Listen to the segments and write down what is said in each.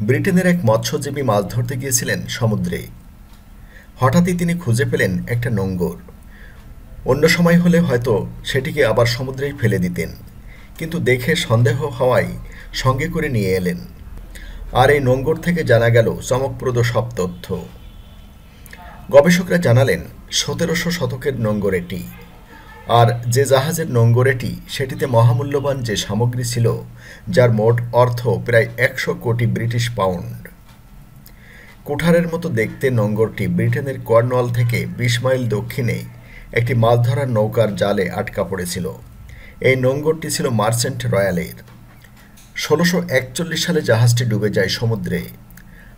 ব্রিটেনের এক মৎস্যজীবী মাছ ধরতে গিয়েছিলেন সমুদ্রে। হঠাৎই তিনি খুঁজে পেলেন একটা নোঙ্গর। অন্য সময় হলে হয়তো সেটিকে আবার সমুদ্রেই ফেলে দিতেন, কিন্তু দেখে সন্দেহ হওয়ায় সঙ্গে করে নিয়ে এলেন। আর এই নোঙ্গর থেকে জানা গেল চমকপ্রদ সব তথ্য। গবেষকরা জানালেন, সতেরোশো শতকের নোঙ্গর এটি আর যে জাহাজের নোঙ্গর এটি সেটিতে মহামূল্যবান যে সামগ্রী ছিল, যার মোট অর্থ প্রায় একশো কোটি ব্রিটিশ পাউন্ড। কুঠারের মতো দেখতে নোঙ্গরটি ব্রিটেনের কর্নওয়াল থেকে বিশ মাইল দক্ষিণে একটি মাছ ধরার নৌকার জালে আটকা পড়েছিল। এই নোঙ্গরটি ছিল মার্চেন্ট রয়্যালের ষোলোশো একচল্লিশ সালে জাহাজটি ডুবে যায় সমুদ্রে।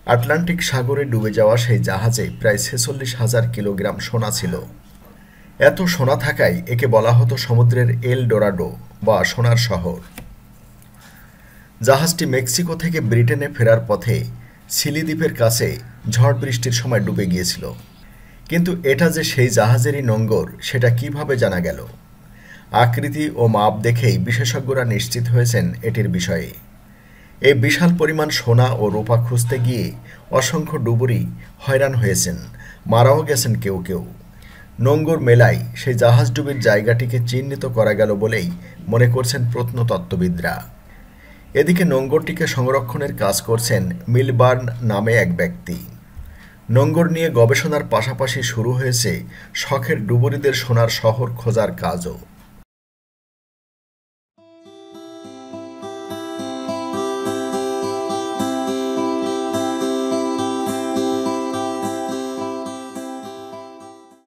আটলান্টিক সাগরে ডুবে যাওয়া সেই জাহাজে প্রায় ছেচল্লিশ হাজার কিলোগ্রাম সোনা ছিল। এত সোনা থাকায় একে বলা হতো সমুদ্রের এল ডোরাডো বা সোনার শহর। জাহাজটি মেক্সিকো থেকে ব্রিটেনে ফেরার পথে সিলি দ্বীপের কাছে ঝড় বৃষ্টির সময় ডুবে গিয়েছিল। কিন্তু এটা যে সেই জাহাজেরই নোঙ্গর, সেটা কীভাবে জানা গেল? আকৃতি ও মাপ দেখেই বিশেষজ্ঞরা নিশ্চিত হয়েছেন এটির বিষয়ে। এই বিশাল পরিমাণ সোনা ও রূপা খুঁজতে গিয়ে অসংখ্য ডুবুরি হয়রান হয়েছেন, মারাও গেছেন কেউ কেউ। নোঙ্গর মেলায় সেই জাহাজডুবির জায়গাটিকে চিহ্নিত করা গেল বলেই মনে করছেন প্রত্নতত্ত্ববিদরা। এদিকে নোঙ্গরটিকে সংরক্ষণের কাজ করছেন মিলবার্ন নামে এক ব্যক্তি। নোঙ্গর নিয়ে গবেষণার পাশাপাশি শুরু হয়েছে শখের ডুবুরিদের সোনার শহর খোঁজার কাজও।